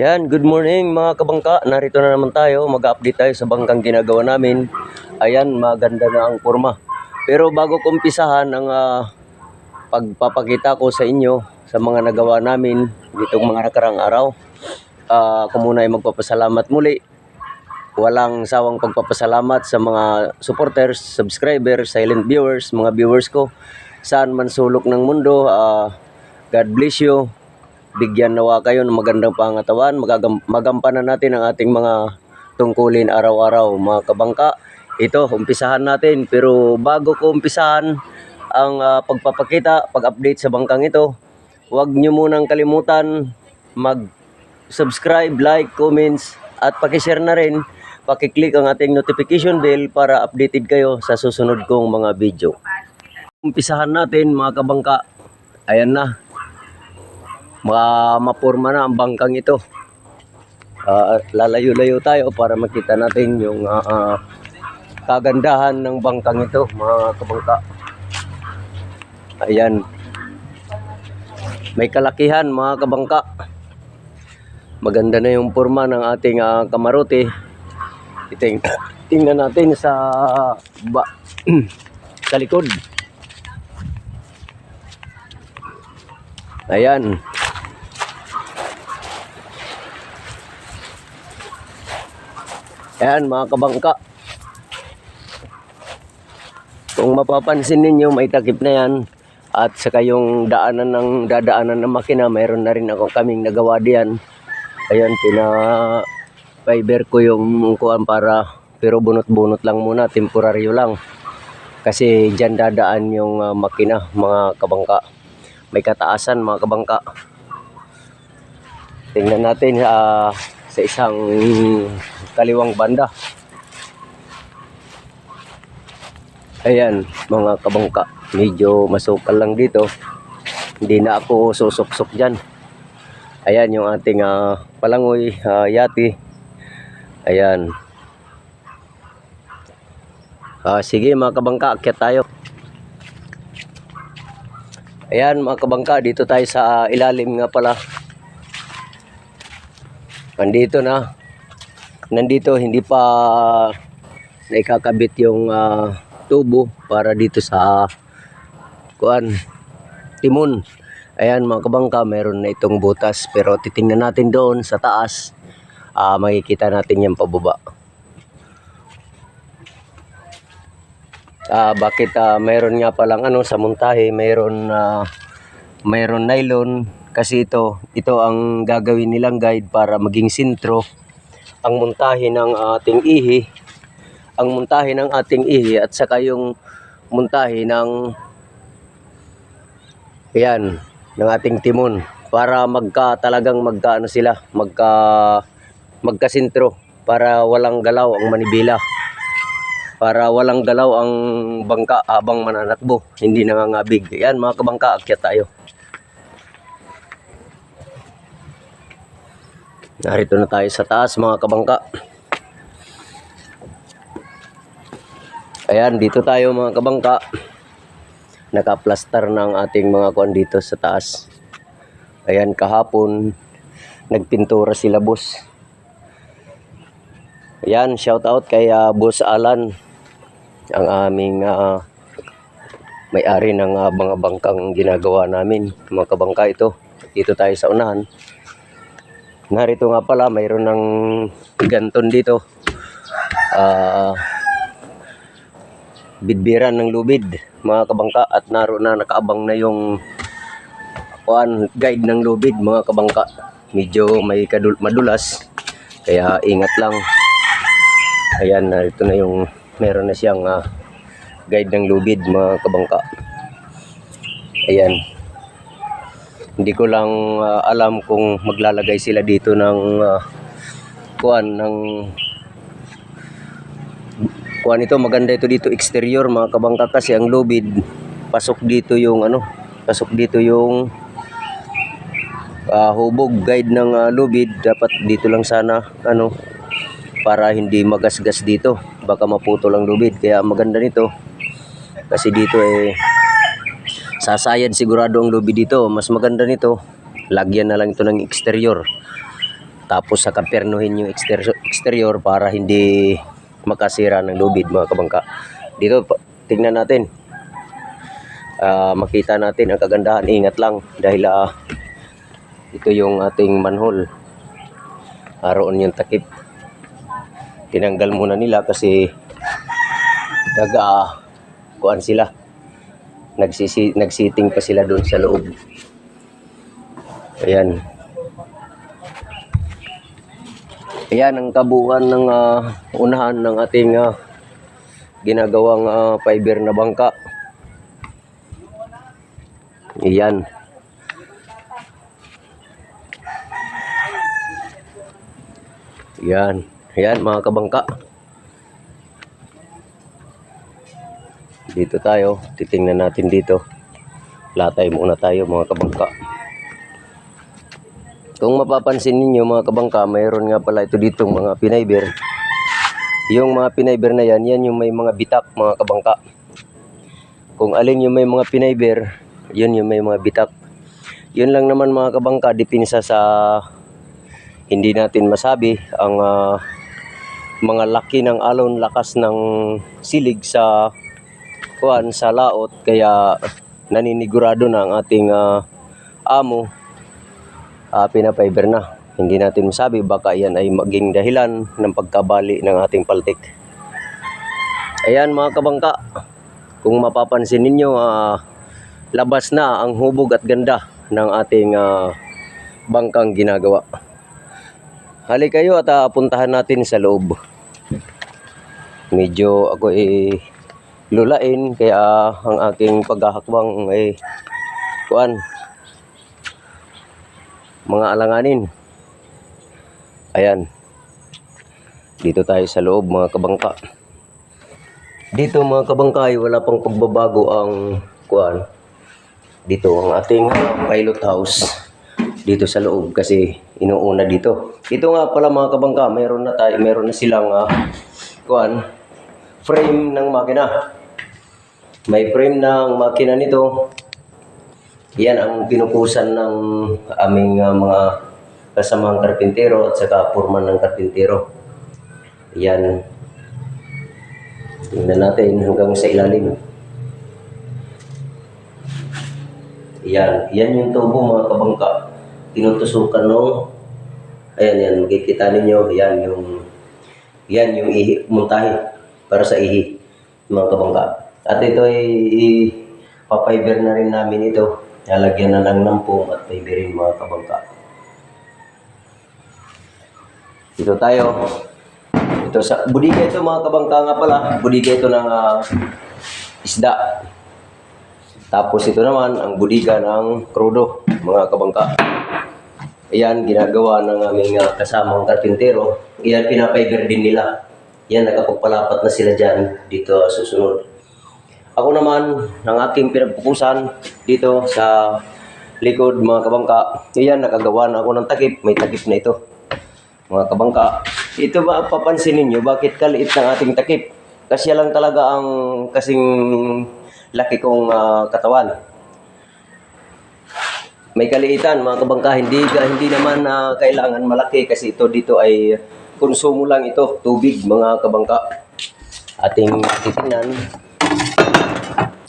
Yan, good morning mga kabangka. Narito na naman tayo. Mag-update tayo sa bangkang ginagawa namin. Ayan, maganda na ang forma. Pero bago ko umpisahan ang ah, pagpapakita ko sa inyo sa mga nagawa namin ditong mga nakarang araw, ah, ako muna ay magpapasalamat muli. Walang sawang pagpapasalamat sa mga supporters, subscribers, silent viewers, mga viewers ko. Saan man sulok ng mundo, ah, God bless you bigyan nawa kayo ng magandang pangatawan, magagam- magampanan natin ang ating mga tungkulin araw-araw, mga kabangka. Ito, umpisahan natin. Pero bago ko umpisahan ang ah, pagpapakita, pag-update sa bangkang ito, huwag nyo munang kalimutan mag-subscribe, like, comments, at pakishare na rin, pakiclick ang ating notification bell para updated kayo sa susunod kong mga video. Umpisahan natin mga kabangka. Ayan na, ma mapurma na ang bangkang ito. Ah, lalayo-layo tayo para makita natin yung ah, ah, kagandahan ng bangkang ito, mga kabangka. Ayan. May kalakihan, mga kabangka. Maganda na yung purma ng ating ah, kamarote. Iting, tingnan natin sa ba, sa likod. Ayan. Ayan mga kabangka. Kung mapapansin ninyo, may takip na yan. At saka yung daanan ng dadaanan ng makina, mayroon na rin ako kaming nagawa diyan. Ayan, pina fiber ko yung kuan para pero bunot-bunot lang muna, temporaryo lang. Kasi diyan dadaan yung ah, makina, mga kabangka. May kataasan mga kabangka. Tingnan natin ah, sa isang kaliwang banda. Ayan, mga kabangka. Medyo masukal lang dito. Hindi na ako susok-sok dyan. Ayan yung ating ah, palangoy, ah, yati. Ayan. Ah, sige mga kabangka, akyat tayo. Ayan mga kabangka, dito tayo sa ilalim nga pala. Nandito na. Nandito hindi pa naikakabit yung ah, tubo para dito sa kuan timon. Ayan mga kabangka, meron na itong butas pero titingnan natin doon sa taas. Ah, makikita natin yung pababa. Ah, bakit ah, mayroon nga palang ano sa montahe, mayroon na mayroon nylon kasi ito ito ang gagawin nilang guide para maging sintro ang montahe ng ating ihi ang montahe ng ating ihi at saka yung montahe ng yan ng ating timon para magka talagang magka ano sila magka magkasintro para walang galaw ang manibela para walang galaw ang bangka habang mananakbo, hindi nangangabig. Yan mga kabangka, akyat tayo. Narito na tayo sa taas mga kabangka. Ayan, dito tayo mga kabangka. Nakaplastar ng ating mga kuan dito sa taas. Ayan, kahapon, nagpintura sila boss. Ayan, shout out kay ah, Boss Alan ang aming ah, may-ari ng ah, mga bangkang ginagawa namin. Mga kabangka ito. Dito tayo sa unahan. Narito nga pala, mayroon ng ganton dito. Ah, bidbiran ng lubid, mga kabangka. At naroon na nakaabang na yung kuan, guide ng lubid, mga kabangka. Medyo may kadul madulas. Kaya ingat lang. Ayan, narito na yung meron na siyang ah, guide ng lubid mga kabangka. Ayan. Hindi ko lang ah, alam kung maglalagay sila dito ng ah, kuan ng kuan ito. Maganda ito dito exterior mga kabangka. Kasi ang lubid pasok dito yung ano pasok dito yung ah, hubog guide ng ah, lubid. Dapat dito lang sana ano para hindi magasgas dito. Baka maputol ang lubid. Kaya maganda nito. Kasi dito eh sasayad sigurado ang lubid dito mas maganda nito lagyan na lang ito ng exterior Tapos sa pernuhin yung exterior, para hindi makasira ng lubid mga kabangka. Dito, tingnan natin. Ah, makita natin ang kagandahan. Ingat lang dahil ah, ito yung ating manhole. Aroon yung takip. Tinanggal muna nila kasi naga kuan sila. Nagsisi, nagsiting pa sila doon sa loob. Ayan. Ayan ang kabuuan ng ah, unahan ng ating ah, ginagawang ah, fiber na bangka. Ayan. Yan. Yan mga kabangka. Dito tayo. Titingnan natin dito. Latay muna tayo mga kabangka. Kung mapapansin ninyo mga kabangka, mayroon nga pala ito dito mga pinayber. Yung mga pinayber na yan, yan yung may mga bitak mga kabangka. Kung alin yung may mga pinayber, yun yung may mga bitak. Yun lang naman mga kabangka, dipinsa sa hindi natin masabi ang ah, mga laki ng alon lakas ng silig sa kuan sa laot kaya naninigurado na ang ating ah, amo uh, pinapiber na. Hindi natin masabi baka yan ay maging dahilan ng pagkabali ng ating paltik. Ayan mga kabangka, kung mapapansin ninyo, ah, labas na ang hubog at ganda ng ating ah, bangkang ginagawa. Hali kayo at ah, puntahan natin sa loob. Medyo ako eh lulain kaya ang aking paghahakbang ay kuan mga alanganin. Ayan. Dito tayo sa loob mga kabangka. Dito mga kabangka ay wala pang pagbabago ang kuan. Dito ang ating pilot house dito sa loob kasi inuuna dito. Ito nga pala mga kabangka, meron na tayo, meron na silang ah, kuan frame ng makina. May frame ng makina nito. Yan ang pinupusan ng aming ah, mga kasamang karpintero at saka purman ng karpintero. Yan. Tingnan natin hanggang sa ilalim. Yan. Yan yung tubo mga kabangka. Tinutusukan nung Ayan, yan. Makikita ninyo. Yan yung yan yung ihi, muntahi para sa ihi mga kabangka. At ito ay papiber na rin namin ito. Lalagyan na lang ng foam at fiberin mga kabangka. Dito tayo. Ito sa budiga ito mga kabangka nga pala. Budiga ito ng ah, isda. Tapos ito naman ang budiga ng krudo mga kabangka. Ayan, ginagawa ng aming ah, kasamang karpintero. Ayan, pinapiber din nila. Yan, nakapagpalapat na sila dyan dito ah, susunod. Ako naman, ng aking pinagpupusan dito sa likod mga kabangka. Ayan, nakagawa na ako ng takip. May takip na ito. Mga kabangka. Ito ba papansin ninyo, bakit kaliit ng ating takip? Kasi lang talaga ang kasing laki kong ah, katawan may kaliitan mga kabangka hindi hindi naman na kailangan malaki kasi ito dito ay konsumo lang ito tubig mga kabangka ating titingnan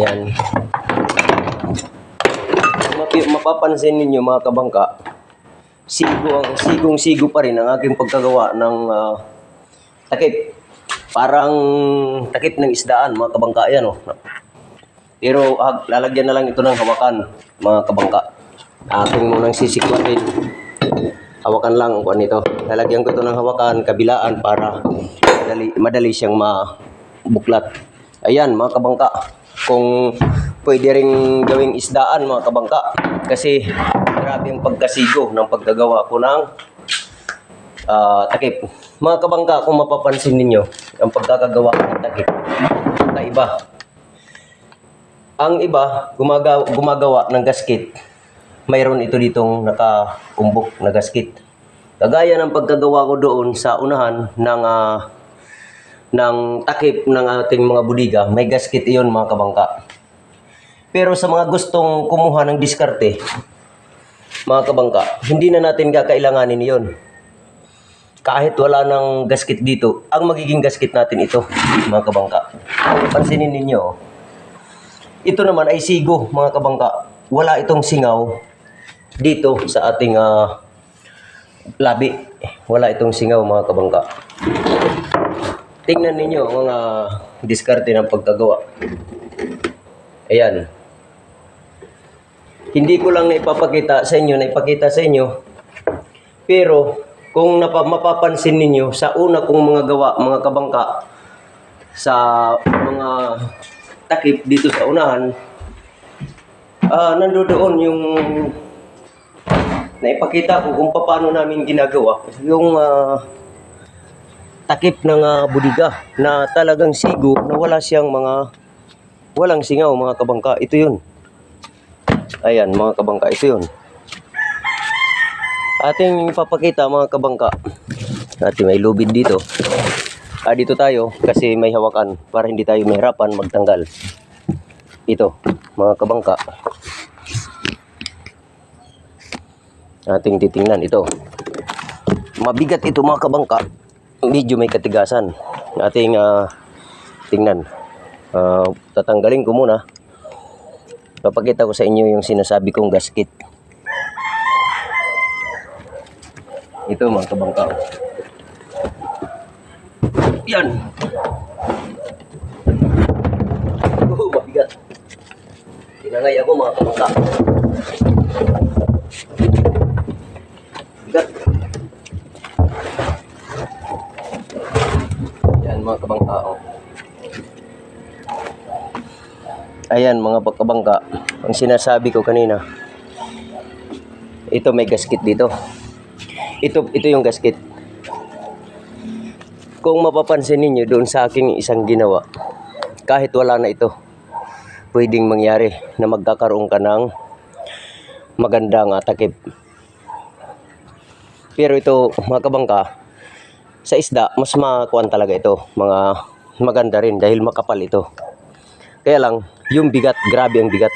yan mapapansin ninyo mga kabangka sigo ang sigong sigo pa rin ang aking pagkagawa ng ah, takip parang takip ng isdaan mga kabangka yan oh. pero ah, lalagyan na lang ito ng hawakan mga kabangka aking munang sisikwatin. Hawakan lang ang kuan nito. Lalagyan ko ito ng hawakan, kabilaan para madali, madali siyang mabuklat. Ayan mga kabangka. Kung pwede ring gawing isdaan mga kabangka. Kasi grabe ang pagkasigo ng pagkagawa ko ng ah, takip. Mga kabangka, kung mapapansin ninyo, ang pagkakagawa ng takip, kaiba. Ang iba, gumagawa, gumagawa ng gasket mayroon ito ditong nakakumbok na gasket. Kagaya ng pagkagawa ko doon sa unahan ng ah, ng takip ng ating mga budiga, may gasket iyon mga kabangka. Pero sa mga gustong kumuha ng diskarte, mga kabangka, hindi na natin kakailanganin iyon. kahit wala ng gasket dito, ang magiging gasket natin ito, mga kabangka. Pansinin ninyo, oh. ito naman ay sigo, mga kabangka. Wala itong singaw dito sa ating ah, labi. Wala itong singaw, mga kabangka. Tingnan ninyo ang mga diskarte ng pagkagawa. Ayan. Hindi ko lang naipapakita sa inyo, naipakita sa inyo. Pero kung napa, mapapansin ninyo sa una kong mga gawa, mga kabangka, sa mga takip dito sa unahan, ah nandoon yung naipakita ko kung paano namin ginagawa. Yung ah, takip ng ah, budiga na talagang sigo na wala siyang mga walang singaw mga kabangka. Ito yun. Ayan mga kabangka, ito yun. Ating papakita mga kabangka. Ating may lubid dito. Ah, dito tayo kasi may hawakan para hindi tayo mahirapan magtanggal. Ito, mga kabangka. Ating titingnan ito. Mabigat ito mga kabangka. Medyo may katigasan. Ating ah, tingnan. Ah, tatanggalin ko muna. Papakita ko sa inyo yung sinasabi kong gasket. Ito mga kabangka. Yan. Oh, mabigat. Tinangay ako mga kabangka. Mga kabangka. Oh. Ayan mga kabangka. Ang sinasabi ko kanina. Ito may gasket dito. Ito ito yung gasket. Kung mapapansin ninyo doon sa aking isang ginawa, kahit wala na ito, pwedeng mangyari na magkakaroon ka ng magandang ah, takip. Pero ito, mga kabangka, sa isda, mas makuan talaga ito. Mga maganda rin dahil makapal ito. Kaya lang, yung bigat, grabe ang bigat.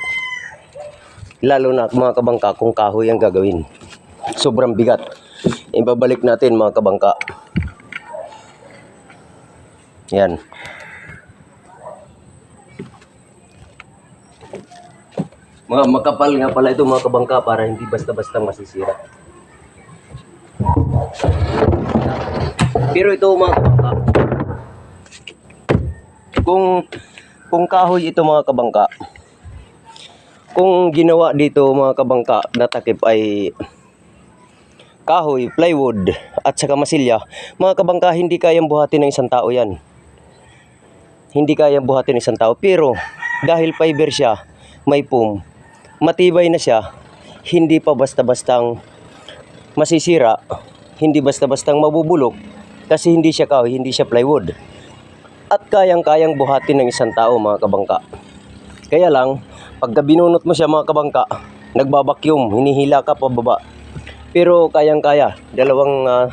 Lalo na mga kabangka kung kahoy ang gagawin. Sobrang bigat. Ibabalik natin mga kabangka. Yan. Mga makapal nga pala ito mga kabangka para hindi basta-basta masisira. Pero ito mga kabangka, kung kung kahoy ito mga kabangka, kung ginawa dito mga kabangka na takip ay kahoy, plywood at saka masilya, mga kabangka hindi kayang buhatin ng isang tao yan. Hindi kayang buhatin ng isang tao. Pero dahil fiber siya, may foam, matibay na siya, hindi pa basta-bastang masisira, hindi basta-bastang mabubulok kasi hindi siya kahoy, hindi siya plywood. At kayang-kayang buhatin ng isang tao mga kabangka. Kaya lang, pagka binunot mo siya mga kabangka, nagbabakyum, hinihila ka pababa. Pero kayang-kaya, dalawang ah,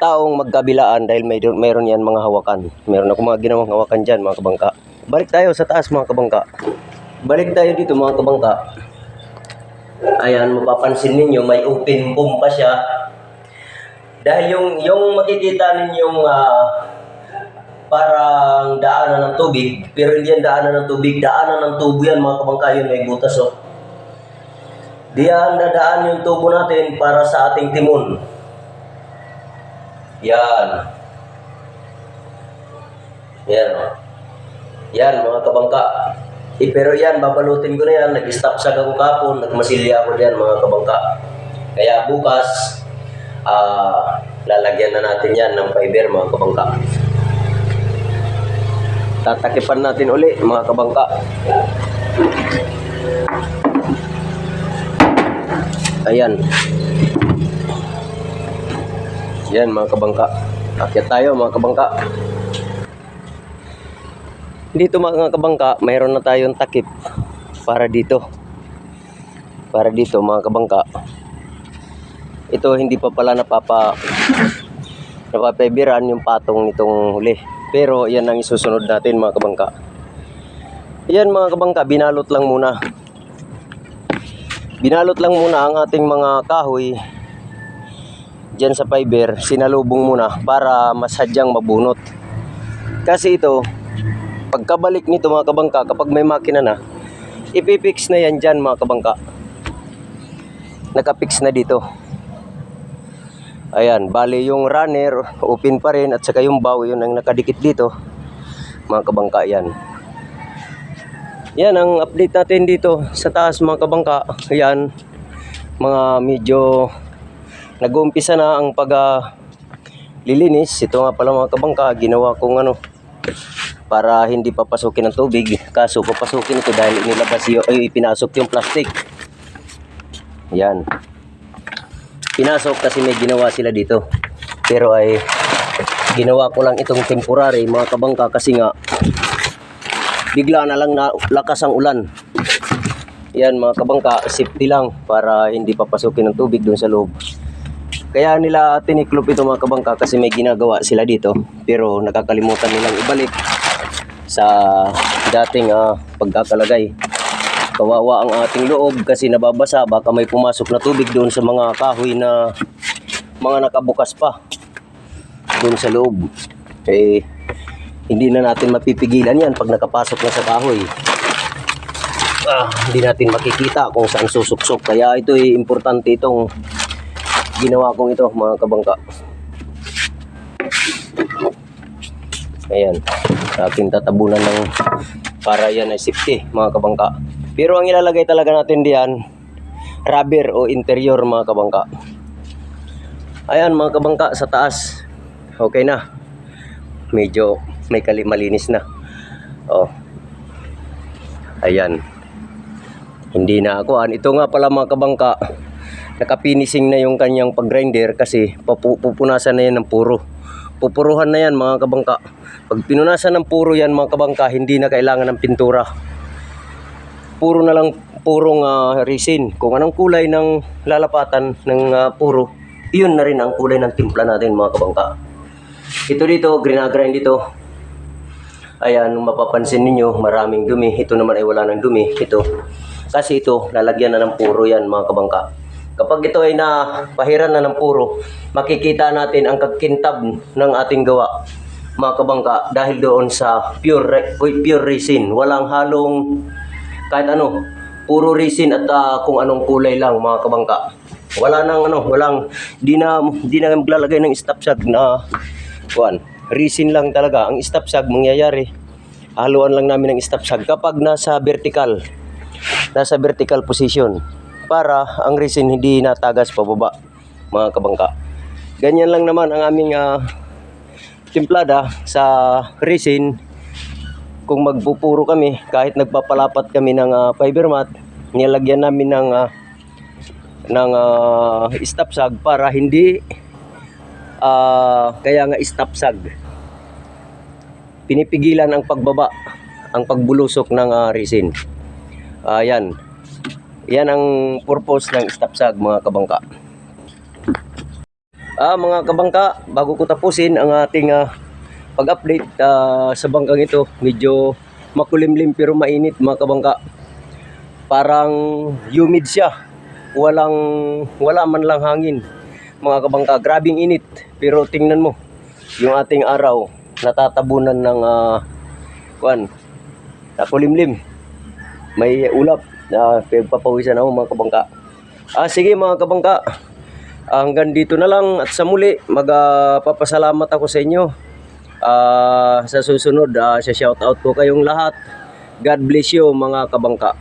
taong magkabilaan dahil may, mayroon yan mga hawakan. Meron ako mga ginawang hawakan dyan mga kabangka. Balik tayo sa taas mga kabangka. Balik tayo dito mga kabangka. Ayan, mapapansin ninyo, may open boom pa siya. Dahil yung, yung makikita ninyong ah, parang daanan ng tubig, pero hindi yan daanan ng tubig, daanan ng tubo yan mga kabangka, yun may butas oh. Diyan dadaan yung tubo natin para sa ating timon. Yan. Yan oh. Yan mga kabangka. Eh, pero yan, babalutin ko na yan. Nag-stop sa ako kapon, nagmasilya ako diyan mga kabangka. Kaya bukas, ah, lalagyan na natin yan ng fiber mga kabangka. Tatakipan natin uli mga kabangka. Ayan. Yan mga kabangka. Akyat tayo mga kabangka. Dito mga kabangka, mayroon na tayong takip para dito. Para dito mga kabangka. Ito hindi pa pala napapa napapabiran yung patong nitong huli. Pero yan ang isusunod natin mga kabangka. Yan mga kabangka, binalot lang muna. Binalot lang muna ang ating mga kahoy dyan sa fiber, sinalubong muna para masadyang mabunot. Kasi ito, pagkabalik nito mga kabangka, kapag may makina na, ipipix na yan dyan mga kabangka. Nakapix na dito. Ayan, bali yung runner, open pa rin at saka yung bow, yun ang nakadikit dito. Mga kabangka yan. Yan ang update natin dito sa taas mga kabangka. Ayan, mga medyo nag-uumpisa na ang pag ah, lilinis. Ito nga pala mga kabangka, ginawa kong ano, para hindi papasukin ng tubig. Kaso papasukin ito dahil inilabas yung, ay, pinasok yung plastic. Yan. Pinasok kasi may ginawa sila dito. Pero ay ginawa ko lang itong temporary mga kabangka kasi nga bigla na lang na lakas ang ulan. Yan mga kabangka, safety lang para hindi papasukin ng tubig doon sa loob. Kaya nila tiniklop ito mga kabangka kasi may ginagawa sila dito pero nakakalimutan nilang ibalik sa dating ah, pagkakalagay. Kawawa ang ating loob kasi nababasa baka may pumasok na tubig doon sa mga kahoy na mga nakabukas pa doon sa loob. Eh, hindi na natin mapipigilan yan pag nakapasok na sa kahoy. Ah, hindi natin makikita kung saan susuksok. Kaya ito ay importante itong ginawa kong ito mga kabangka. Ayan, ating tatabunan ng para yan ay safety mga kabangka. Pero ang ilalagay talaga natin diyan, rubber o interior mga kabangka. Ayan mga kabangka sa taas. Okay na. Medyo may malinis na. Oh. Ayan. Hindi na ako. Ito nga pala mga kabangka. Nakapinising na yung kanyang pag-grinder kasi pupunasan na yan ng puro. Pupuruhan na yan mga kabangka. Pag pinunasan ng puro yan mga kabangka, hindi na kailangan ng pintura. Puro na lang purong ah, resin. Kung anong kulay ng lalapatan ng ah, puro, iyon na rin ang kulay ng timpla natin mga kabangka. Ito dito, grinagrind dito. Ayan, mapapansin ninyo, maraming dumi. Ito naman ay wala ng dumi. Ito. Kasi ito, lalagyan na ng puro yan mga kabangka. Kapag ito ay napahiran na ng puro, makikita natin ang kakintab ng ating gawa mga kabangka dahil doon sa pure pure resin. Walang halong kahit ano, puro resin at ah, kung anong kulay lang mga kabangka. Wala nang ano, walang di na di na maglalagay ng stop shag na kuan. Resin lang talaga. Ang stop shag mangyayari. Haluan lang namin ng stop shag kapag nasa vertical. Nasa vertical position para ang resin hindi natagas pababa mga kabangka. Ganyan lang naman ang aming ah, timplada sa resin kung magpupuro kami kahit nagpapalapat kami ng ah, fiber mat nilagyan namin ng ah, ng ah, stop sag para hindi ah, kaya nga stop sag pinipigilan ang pagbaba ang pagbulusok ng ah, resin. Ayan yan. Ang purpose ng stop sag mga kabangka. Ah, mga kabangka, bago ko tapusin ang ating ah, pag-update ah, sa bangkang ito, medyo makulimlim pero mainit mga kabangka. Parang humid siya. Walang wala man lang hangin. Mga kabangka, grabing init. Pero tingnan mo, yung ating araw natatabunan ng uh, kuan, nakulimlim. May ulap na pagpapawisan ako mga kabangka. Ah, sige mga kabangka, hanggang dito na lang at sa muli magpapasalamat ako sa inyo Ah, sa susunod uh, sa shout out ko kayong lahat. God bless you mga kabangka